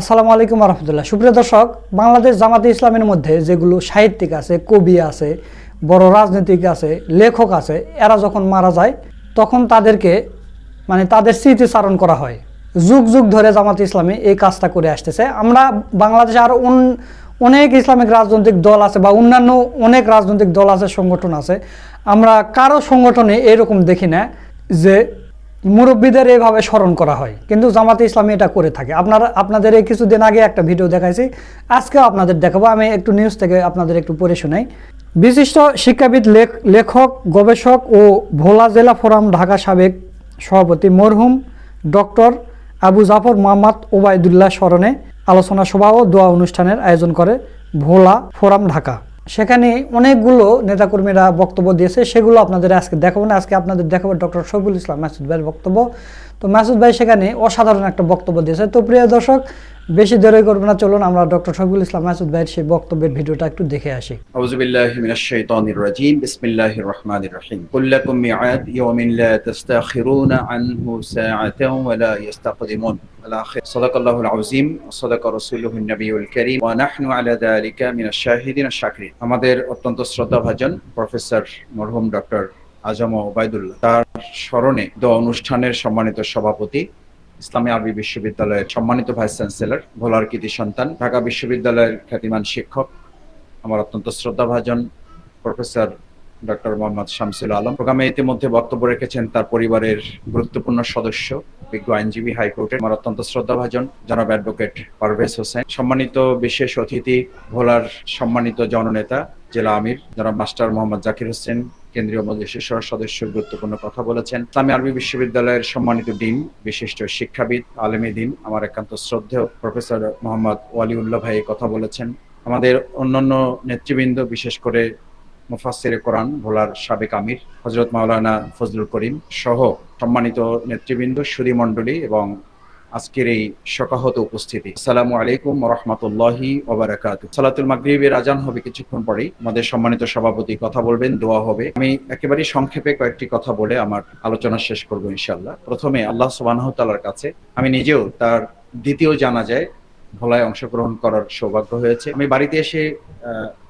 আসসালামু আলাইকুম রহমতুল্লাহ সুপ্রিয় দর্শক, বাংলাদেশ জামাতে ইসলামের মধ্যে যেগুলো সাহিত্যিক আছে, কবি আছে, বড় রাজনীতিক আছে, লেখক আছে, এরা যখন মারা যায়, তখন তাদেরকে মানে তাদের স্মৃতিচারণ করা হয়। যুগ যুগ ধরে জামাতে ইসলামী এই কাজটা করে আসতেছে। আমরা বাংলাদেশে আরও অনেক ইসলামিক রাজনৈতিক দল আছে বা অন্যান্য অনেক রাজনৈতিক দল আছে, সংগঠন আছে। আমরা কারও সংগঠনে এরকম দেখি না যে মুরব্বীদের এইভাবে স্মরণ করা হয়। কিন্তু জামাতে ইসলামী এটা করে থাকে। আপনারা, আপনাদের এই কিছুদিন আগে একটা ভিডিও দেখাইছি। আজকেও আপনাদের দেখাবো। আমি একটু নিউজ থেকে আপনাদের একটু পড়ে শোনাই। বিশিষ্ট শিক্ষাবিদ, লেখ লেখক, গবেষক ও ভোলা জেলা ফোরাম ঢাকা সাবেক সভাপতি মরহুম ডক্টর আবু জাফর মোহাম্মদ ওবায়দুল্লাহ স্মরণে আলোচনা সভা ও দোয়া অনুষ্ঠানের আয়োজন করে ভোলা ফোরাম ঢাকা। সেখানে অনেকগুলো নেতাকর্মীরা বক্তব্য দিয়েছে, সেগুলো আপনাদের আজকে দেখাবো না। আজকে আপনাদের দেখাবো ডক্টর শফিউল ইসলাম, মাসুদ ভাইয়ের বক্তব্য। তো মাসুদ ভাই সেখানে অসাধারণ একটা বক্তব্য দিয়েছে। তো প্রিয় দর্শক বেশি দেরি করবে না চলুন আমরা ডক্টর শফিউল ইসলাম মাসুদ ভাইয়ের সেই বক্তব্যের ভিডিওটা একটু দেখে আসি أعوذ بالله من الشيطان الرجيم بسم الله الرحمن الرحيم قل لكم ميعاد يوم لا تستأخرون عنه ساعة ولا يستقدمون الآخر صدق الله العظيم وصدق رسوله النبي الكريم ونحن على ذلك من الشاهدين الشاكرين আমাদের অত্যন্ত শ্রদ্ধাভাজন প্রফেসর মরহুম ডক্টর আজম ওবায়দুল্লাহ তার স্মরণে দোয়া অনুষ্ঠানের সম্মানিত সভাপতি ইসলামী আরবি বিশ্ববিদ্যালয়ের সম্মানিত ভাইস চ্যান্সেলর, ভোলার কৃতি সন্তান, ঢাকা বিশ্ববিদ্যালয়ের খ্যাতিমান শিক্ষক, আমার অত্যন্ত শ্রদ্ধাভাজন প্রফেসর ডক্টর মোহাম্মদ শামসুল আলম। প্রোগ্রামে ইতিমধ্যে বক্তব্য রেখেছেন তার পরিবারের গুরুত্বপূর্ণ সদস্য, বিজ্ঞ আইনজীবী হাইকোর্টের। আমার অত্যন্ত শ্রদ্ধাভাজন জনাব অ্যাডভোকেট পারভেজ হোসেন। সম্মানিত বিশেষ অতিথি, ভোলার সম্মানিত জননেতা, জেলা আমির, জনাব মাস্টার মোহাম্মদ জাকির হোসেন কেন্দ্রীয় মজলিসের সদস্য গুরুত্বপূর্ণ কথা বলেছেন। ইসলামী আরবি বিশ্ববিদ্যালয়ের সম্মানিত ডিন, বিশিষ্ট শিক্ষাবিদ, আলেমী দিন, আমার একান্ত শ্রদ্ধেয় প্রফেসর মোহাম্মদ ওয়ালিউল্লাহ ভাই কথা বলেছেন। আমাদের অন্যান্য নেতৃবৃন্দ, বিশেষ করে মুফাসসির কোরআন ভোলার সাবেক আমির হজরত মাওলানা ফজলুল করিম সহ সম্মানিত নেতৃবৃন্দ, সুদী মণ্ডলী এবং আজকের এই শকাহত উপস্থিতি। আসসালামু আলাইকুম রহমতুল্লাহি ওবারাকাত সালাতুল মাগরিবের আজান হবে কিছুক্ষণ পরেই। আমাদের সম্মানিত সভাপতি কথা বলবেন, দোয়া হবে। আমি একেবারেই সংক্ষেপে কয়েকটি কথা বলে আমার আলোচনা শেষ করব ইনশাআল্লাহ। প্রথমে আল্লাহ সুবহানাহু ওয়া তাআলার কাছে আমি নিজেও তার দ্বিতীয় জানা যায় ভোলায় অংশগ্রহণ করার সৌভাগ্য হয়েছে। আমি বাড়িতে এসে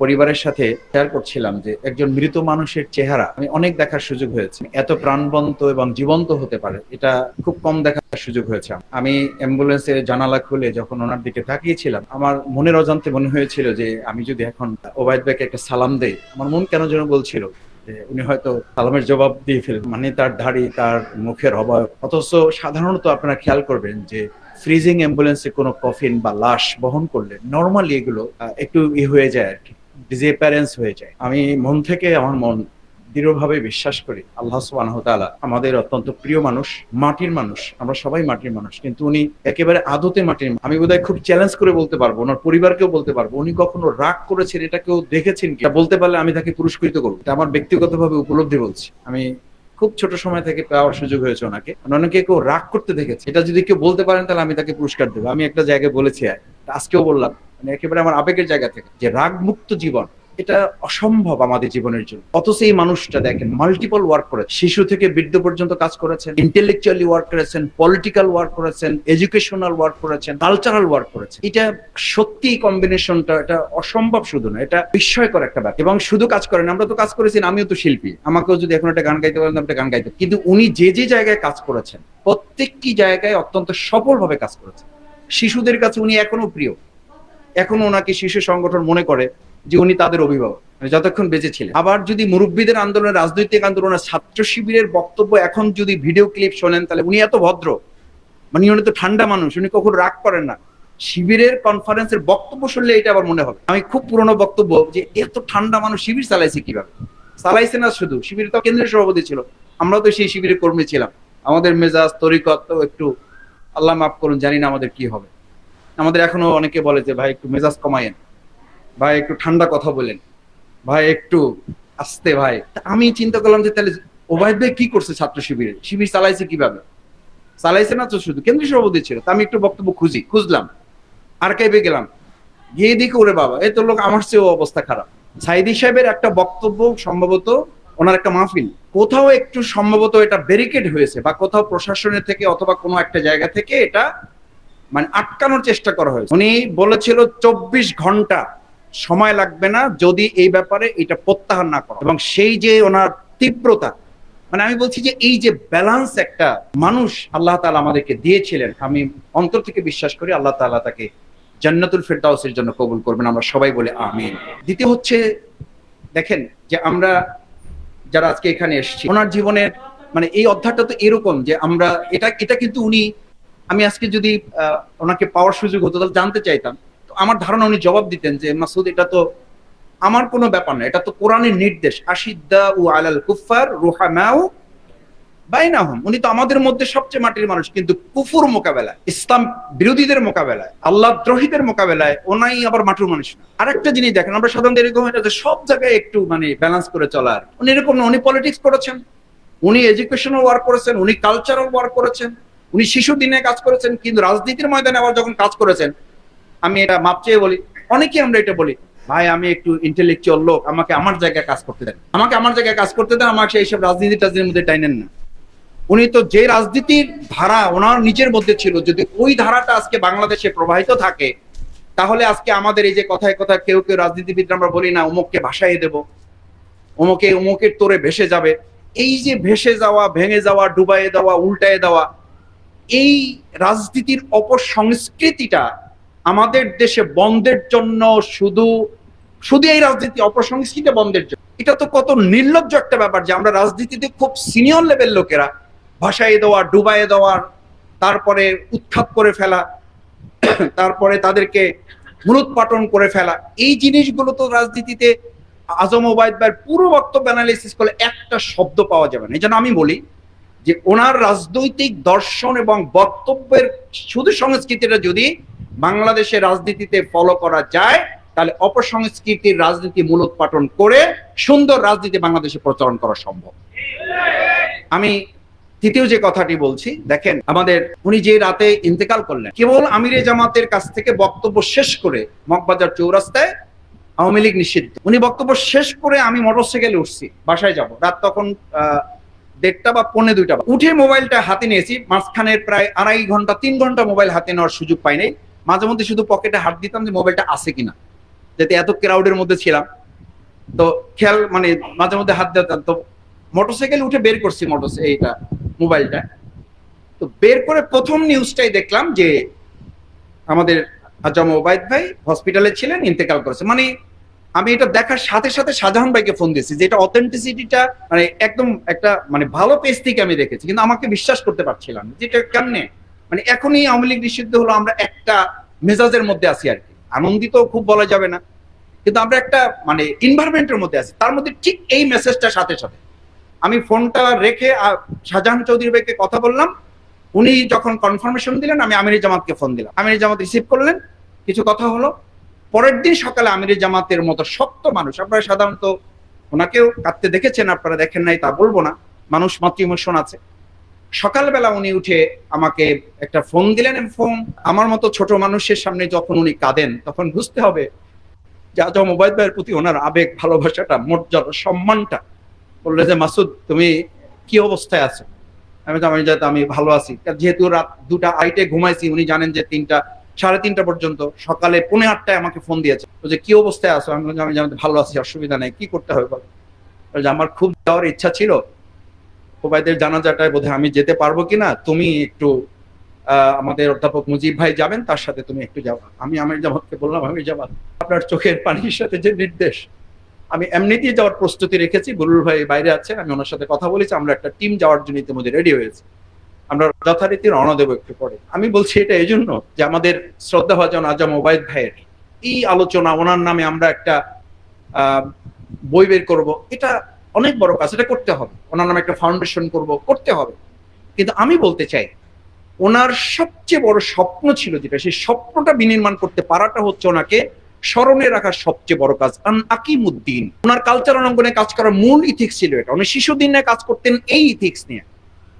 পরিবারের সাথে শেয়ার করছিলাম যে একজন মৃত মানুষের চেহারা, আমি অনেক দেখার সুযোগ হয়েছে। এত প্রাণবন্ত এবং জীবন্ত হতে পারে, এটা খুব কম দেখার সুযোগ হয়েছে আমি অ্যাম্বুলেন্সের জানালা খুলে যখন ওনার দিকে তাকিয়েছিলাম, আমার মনের অজান্তে মনে হয়েছিল যে আমি যদি এখন ওবায়দ ভাইকে একটা সালাম দেই, আমার মন কেন যেন বলছিল উনি হয়তো সালামের জবাব দিয়ে ফেলবেন। মানে তার দাড়ি, তার মুখের অবয়ব। অথচ সাধারণত আপনারা খেয়াল করবেন যে ফ্রিজিং অ্যাম্বুলেন্সে কোনো কফিন বা লাশ বহন করলে নর্মালি এগুলো একটু ই হয়ে যায় আর কি ডিসঅ্যাপারেন্স হয়ে যায়। আমি মন থেকে আমার মন দৃঢ়ভাবে বিশ্বাস করি, আল্লাহ ওয়া আমাদের অত্যন্ত প্রিয় মানুষ, মাটির মানুষ, আমরা সবাই মাটির মানুষ, কিন্তু উনি একেবারে আদতে মাটির আমি বোধহয় খুব চ্যালেঞ্জ করে বলতে পারব, ওনার পরিবারকেও বলতে পারব, উনি কখনো রাগ করেছেন, এটা কেউ দেখেছেন কি? বলতে পারলে আমি তাকে পুরস্কৃত করব। এটা আমার ব্যক্তিগতভাবে উপলব্ধি বলছি। আমি খুব ছোট সময় থেকে পাওয়ার সুযোগ হয়েছে ওনাকে। অনেকে কেউ রাগ করতে দেখেছে। এটা যদি কেউ বলতে পারেন, তাহলে আমি তাকে পুরস্কার দেবো। আমি একটা জায়গায় বলেছি আজকেও বললাম মানে একেবারে আমার আবেগের জায়গা থেকে যে রাগ মুক্ত জীবন এটা অসম্ভব আমাদের জীবনের জন্য। অথচ এই মানুষটা দেখেন মাল্টিপল ওয়ার্ক করেছে। শিশু থেকে বৃদ্ধ পর্যন্ত কাজ করেছেন ইন্টেলেকচুয়ালি ওয়ার্ক করেছেন পলিটিক্যাল ওয়ার্ক করেছেন এডুকেশনাল ওয়ার্ক করেছেন কালচারাল ওয়ার্ক করেছেন। এটা সত্যি কম্বিনেশনটা এটা অসম্ভব শুধু না, এটা বিস্ময়কর একটা ব্যাপার। এবং শুধু কাজ করেন আমরা তো কাজ করেছি আমিও তো শিল্পী। আমাকেও যদি এখন একটা গান গাইতে পারেন একটা গান গাইতে কিন্তু উনি যে যে জায়গায় কাজ করেছেন, প্রত্যেকটি জায়গায় অত্যন্ত সফলভাবে কাজ করেছেন। শিশুদের কাছে উনি এখনও প্রিয়। এখনও ওনাকে শিশু সংগঠন মনে করে যে উনি তাদের অভিভাবক। যতক্ষণ বেঁচে ছিলেন আবার যদি মুরব্বীদের আন্দোলন, রাজনৈতিক আন্দোলনের ছাত্র শিবিরের বক্তব্য এখন যদি ভিডিও ক্লিপ শোনেন, তাহলে উনি এত ভদ্র। মানে উনি তো ঠান্ডা মানুষ, উনি কখনো রাগ করেন না। শিবিরের কনফারেন্সের বক্তব্য শুনলে এটা আবার মনে হবে। আমি খুব পুরনো বক্তব্য যে এত ঠান্ডা মানুষ শিবির চালাইছে কীভাবে? চালাইছে না শুধু, শিবির তো কেন্দ্রীয় সভাপতি ছিল। আমরা তো সেই শিবিরের কর্মী ছিলাম। আমাদের মেজাজ, তরিকত একটু আল্লাহ মাফ করুন, জানি না আমাদের কি হবে। আমাদের এখনও অনেকে বলে যে, ভাই, একটু মেজাজ কমায়েন ভাই, একটু ঠান্ডা কথা বলেন। ভাই, একটু আসতে ভাই। আমি চিন্তা করলাম যে, তাহলে ওবায়দ ভাই কি করছে ছাত্র শিবিরে? শিবির চালাইছে কীভাবে? চালাইছে না তো শুধু কেন্দ্রীয় সভাপতি ছিল। তা আমি একটু বক্তব্য খুঁজি, খুঁজলাম। আর্কাইভে গেলাম। গিয়ে দেখি, ওরে বাবা এই লোক আমার চেয়েও অবস্থা খারাপ। সাইদি সাহেবের একটা বক্তব্য সম্ভবত ওনার একটা মাহফিল। কোথাও একটু সম্ভবত এটা ব্যারিকেড হয়েছে বা কোথাও প্রশাসনের থেকে অথবা কোনো একটা জায়গা থেকে এটা মানে আটকানোর চেষ্টা করা হয়েছে। উনি বলেছিল, চব্বিশ ঘণ্টা সময় লাগবে না যদি এই ব্যাপারে এটা প্রত্যাহার না করা। এবং সেই যে ওনার তীব্রতা মানে আমি বলছি যে এই যে ব্যালান্স একটা মানুষ আল্লাহ তাআলা আমাদেরকে দিয়েছিলেন, আমি অন্তর থেকে বিশ্বাস করি আল্লাহ তাআলা তাকে জান্নাতুল ফেরদাউসের জন্য কবুল করবেন। আমরা সবাই বলে আমিন। দ্বিতীয় হচ্ছে, দেখেন যে আমরা যারা আজকে এখানে এসেছি, ওনার জীবনের মানে এই অধ্যায়টা তো এরকম যে আমরা, এটা এটা কিন্তু উনি, আমি আজকে যদি ওনাকে পাওয়ার সুযোগ হতো তাহলে জানতে চাইতাম। আমার ধারণা উনি জবাব দিতেন যে মাসুদ এটা তো আমার কোনো ব্যাপার না, এটা তো কোরআনের নির্দেশ। আশিদ্দা উ আলাল কুফার রুহামাউ বাইনাহুম। উনি তো আমাদের মধ্যে সবচেয়ে মাটির মানুষ, কিন্তু কুফুর মোকাবেলায়, ইসলাম বিরোধীদের মোকাবেলায়, আল্লাহ দ্রোহীদের মোকাবেলায়, ওনাই আবার মাটির মানুষ না। আরেকটা জিনিস দেখেন, আমরা সাধারণত এরকম যে সব জায়গায় একটু মানে ব্যালেন্স করে চলার। উনি এরকম না, উনি পলিটিক্স করেছেন, উনি এডুকেশনাল ওয়ার্ক করেছেন, উনি কালচারাল ওয়ার্ক করেছেন, উনি শিশু দিনে কাজ করেছেন, কিন্তু রাজনীতির ময়দানে আবার যখন কাজ করেছেন আমি এটা মাপ চেয়ে বলি অনেকে আমরা এটা বলি, ভাই, আমি একটু ইন্টেলেকচুয়াল লোক, আমাকে আমার জায়গায় কাজ করতে দেন। আমাকে আমার জায়গায় কাজ করতে দেন, আমাকে এইসব রাজনীতি টাজনীতির মধ্যে টাইনেন না। উনি তো যে রাজনীতির ধারা ওনার নিজের মধ্যে ছিল, যদি ওই ধারাটা আজকে বাংলাদেশে প্রবাহিত থাকে, তাহলে আজকে আমাদের এই যে কথায় কথায় কেউ কেউ রাজনীতিবিদরা আমরা বলি না, অমুককে ভাসাইয়ে দেব, অমুকে, অমুকের তোরে ভেসে যাবে। এই যে ভেসে যাওয়া, ভেঙে যাওয়া, ডুবাইয়ে দেওয়া উল্টায়ে দেওয়া, এই রাজনীতির অপসংস্কৃতিটা আমাদের দেশে বন্ধের জন্য শুধু শুধু এই রাজনীতি অপসংস্কৃতি বন্ধের জন্য। এটা তো কত নির্লজ্জ একটা ব্যাপার যে আমরা রাজনীতিতে খুব সিনিয়র লেভেল লোকেরা ভাসাইয়ে দেওয়া ডুবাইয়ে দেওয়ার তারপরে উৎখাত করে ফেলা, তারপরে তাদেরকে মূলোৎপাটন করে ফেলা। এই জিনিসগুলো তো রাজনীতিতে আজম ওবায়দ ভাইয়ের পুরো বক্তব্য অ্যানালিসিস করলে একটা শব্দ পাওয়া যাবে না। এই জন্য আমি বলি যে ওনার রাজনৈতিক দর্শন এবং বক্তব্যের শুধু সংস্কৃতিটা যদি বাংলাদেশের রাজনীতিতে ফলো করা যায়, তাহলে অপসংস্কৃতির রাজনীতি মূলোৎপাটন করে সুন্দর রাজনীতি বাংলাদেশে প্রচলন করা সম্ভব। আমি তৃতীয় যে কথাটি বলছি, দেখেন, আমাদের, উনি যে রাতে ইন্তেকাল করলেন, কেবল আমিরে জামাতের কাছ থেকে বক্তব্য শেষ করে মগবাজার চৌরাস্তায় আওয়ামী লীগ নিষিদ্ধ। উনি বক্তব্য শেষ করে আমি মোটরসাইকেলে উঠছি, বাসায় যাব। রাত তখন দেড়টা বা পৌনে দুইটা উঠে মোবাইলটা হাতে নিয়েছি, মাঝখানের প্রায় আড়াই ঘণ্টা, তিন ঘণ্টা মোবাইল হাতে নেওয়ার সুযোগ পাই নাই। মাঝে মধ্যে শুধু পকেটে হাত দিতাম যে মোবাইলটা আছে কিনা। যাতে এত ক্রাউডের মধ্যে ছিলাম। তো খেয়াল মানে মাঝে মধ্যে হাত দিতাম। তো মোটরসাইকেল উঠে বের করছি মোটর এইটা, মোবাইলটা। তো বের করে প্রথম নিউজটাই দেখলাম যে আমাদের আজম ওবায়দ ভাই হসপিটালে ছিলেন, ইন্তেকাল করেছে। মানে আমি এটা দেখার সাথে সাথে শাহজাহান ভাইকে ফোন দিয়েছি যে এটা অথেন্টিসিটিটা মানে একদম একটা মানে ভালো পেজ থেকে আমি দেখেছি। কিন্তু আমাকে বিশ্বাস করতে পারছিলাম যেটা কেমনে? মানে এখনই আওয়ামী লীগ নিষিদ্ধ হলো, আমরা একটা মেজাজের মধ্যে আছি আর কি। আনন্দিত খুব বলা যাবে না। কিন্তু আমরা একটা মানে ইনভারমেন্টের মধ্যে আছি। তার মধ্যে ঠিক এই মেসেজটা সাথে সাথে। আমি ফোনটা রেখে শাহজাহান চৌধুরী ভাইকে কথা বললাম। উনি যখন কনফার্মেশন দিলেন, আমি আমির জামাতকে ফোন দিলাম। আমির জামাত রিসিভ করলেন। কিছু কথা হলো। পরের দিন সকালে আমির জামাতের মতো শক্ত মানুষ, আপনারা সাধারণত ওনাকেও কাঁদতে দেখেছেন, আপনারা দেখেন নাই তা বলব না। মানুষ মাতৃ ইমোশন আছে। সকালবেলা উনি উঠে আমাকে একটা ফোন দিলেন ফোন আমার মতো ছোট মানুষের সামনে যখন উনি কাঁদেন, তখন বুঝতে হবে যে আজম ওবায়দ ভাইয়ের প্রতি ওনার আবেগ, ভালোবাসাটা, মর্যাদা, সম্মানটা, বললে যে, মাসুদ, তুমি কি অবস্থায় আছো? আমি তো আমি যাতে আমি ভালো আছি। যেহেতু রাত দুটা আইটে ঘুমাইছি, উনি জানেন যে তিনটা, সাড়ে তিনটা পর্যন্ত, সকালে পৌনে আটটায় আমাকে ফোন দিয়েছে। যে, কি অবস্থায় আছো? আমি আমি ভালো আছি, অসুবিধা নেই, কি করতে হবে বলো? যে, আমার খুব যাওয়ার ইচ্ছা ছিল ওবায়দের জানাজাটায় বোধহয় আমি যেতে পারব কিনা, তুমি একটু আমাদের অধ্যাপক মুজিব ভাই যাবেন, তার সাথে তুমি একটু যাবা আমি আমির জামাতকে বললাম, আমি যাবা। আপনার চোখের পানির সাথে যে নির্দেশ। আমি এমনিতেই যাওয়ার প্রস্তুতি রেখেছি, বুলুল ভাই বাইরে আছে, আমি ওনার সাথে কথা বলেছি, আমরা একটা টিম যাওয়ার জন্য ইতিমধ্যে রেডি হয়েছে। আমরা যথারীতি রওনা দেবো একটু পরে। আমি বলছি এটা এই জন্য যে আমাদের শ্রদ্ধা শ্রদ্ধাভাজন আজম ওবায়দ ভাইয়ের এই আলোচনা, ওনার নামে আমরা একটা বই বের করব। এটা অনেক বড় কাজ এটা করতে হবে। ওনার নামে একটা ফাউন্ডেশন করব, করতে হবে। কিন্তু আমি বলতে চাই, ওনার সবচেয়ে বড় স্বপ্ন ছিল যেটা, সেই স্বপ্নটা বিনির্মাণ করতে পারাটা হচ্ছে ওনাকে স্মরণে রাখার সবচেয়ে বড় কাজ, আন আকিমুদ্দিন। ওনার কালচার অঙ্গনে কাজ করার মূল ইথিক্স ছিল এটা। উনি শিশুদিন নিয়ে কাজ করতেন এই ইথিক্স নিয়ে।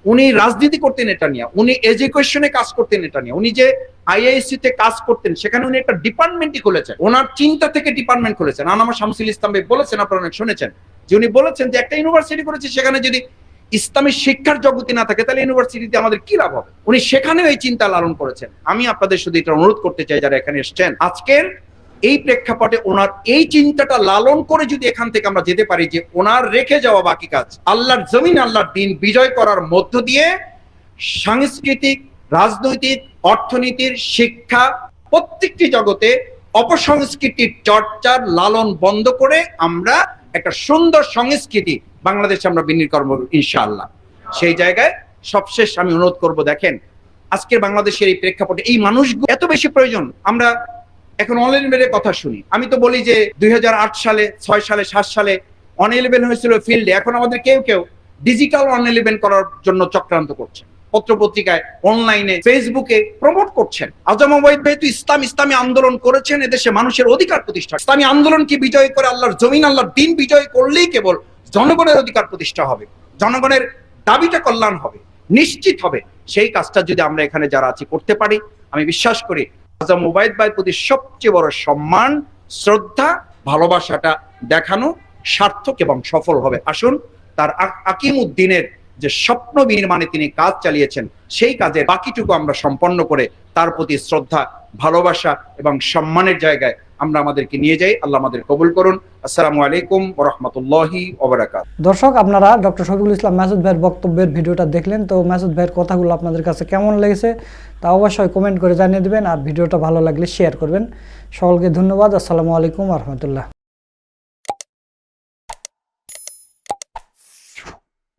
উনি রাজনীতি করতেন এটা নিয়ে। উনি এডুকেশনে কাজ করতেন এটা নিয়ে। উনি যে আইআইসি তে কাজ করতেন, সেখানে উনি একটা ডিপার্টমেন্টই খুলেছেন। ওনার চিন্তা থেকে ডিপার্টমেন্ট খুলেছেন। আনামা শামসুল ইসলাম বলেছেন, আপনারা অনেক শুনেছেন। যে উনি বলেছেন যে একটা ইউনিভার্সিটি করেছে, সেখানে যদি ইসলামের শিক্ষার জগতে না থাকে, তাহলে ইউনিভার্সিটিতে আমাদের কি লাভ হবে? উনি সেখানেও এই চিন্তা লালন করেছেন। আমি আপনাদের শুধু এটা অনুরোধ করতে চাই, যারা এখানে এসছেন, আজকের এই প্রেক্ষাপটে ওনার এই চিন্তাটা লালন করে যদি এখান থেকে আমরা যেতে পারি যে ওনার রেখে যাওয়া বাকি কাজ, আল্লাহর জমিন, আল্লাহর দিন বিজয় করার মধ্য দিয়ে সাংস্কৃতিক, রাজনৈতিক, অর্থনীতির শিক্ষা প্রত্যেকটি জগতে অপসংস্কৃতির চর্চার লালন বন্ধ করে আমরা একটা সুন্দর সংস্কৃতি বাংলাদেশে আমরা বিনিয়োগ করব ইনশাআল্লাহ। সেই জায়গায় সবশেষ আমি অনুরোধ করব, দেখেন, আজকের বাংলাদেশের এই প্রেক্ষাপটে এই মানুষগুলো এত বেশি প্রয়োজন। আমরা এখন অনলাইন লেভেলের কথা শুনি। আমি তো বলি যে দুই হাজার আট সালে, ছয় সালে, সাত সালে অন ইলেভেন হয়েছিল ফিল্ডে এখন আমাদের কেউ কেউ ডিজিটাল অন ইলেভেন করার জন্য চক্রান্ত করছে। পত্র পত্রিকায় অনলাইনে ফেসবুকে প্রমোট করছেন। আজম ওবায়দ ভাই ইসলাম, ইসলামী আন্দোলন করেছেন, এদেশে মানুষের অধিকার প্রতিষ্ঠা। ইসলামী আন্দোলনকে বিজয় করে? আল্লাহর জমিন, আল্লাহর দিন বিজয় করলেই কেবল জনগণের অধিকার প্রতিষ্ঠা হবে। জনগণের দাবিটা কল্যাণ হবে, নিশ্চিত হবে। সেই কাজটা যদি আমরা এখানে যারা আছি করতে পারি, আমি বিশ্বাস করি আজম ওবায়দ ভাইয়ের প্রতি সবচেয়ে বড় সম্মান, শ্রদ্ধা, ভালোবাসাটা দেখানো সার্থক এবং সফল হবে। আসুন, তার আকিম উদ্দিনের যে স্বপ্ন বিনির্মাণে তিনি কাজ চালিয়েছেন, সেই কাজের বাকিটুকু আমরা সম্পন্ন করে তার প্রতি শ্রদ্ধা, ভালোবাসা এবং সম্মানের জায়গায় আমরা আমাদেরকে নিয়ে যাই। আল্লাহ আমাদের কবুল করুন। আসসালামু আলাইকুম ওরহমতুল্লাহি ওবরাকাত। দর্শক, আপনারা ডক্টর শফিকুল ইসলাম মাসুদ ভাইয়ের বক্তব্যের ভিডিওটা দেখলেন। তো মাসুদ ভাইয়ের কথাগুলো আপনাদের কাছে কেমন লেগেছে তা অবশ্যই কমেন্ট করে জানিয়ে দেবেন। আর ভিডিওটা ভালো লাগলে শেয়ার করবেন। সকলকে ধন্যবাদ। আসসালামু আলাইকুম রহমতুল্লাহ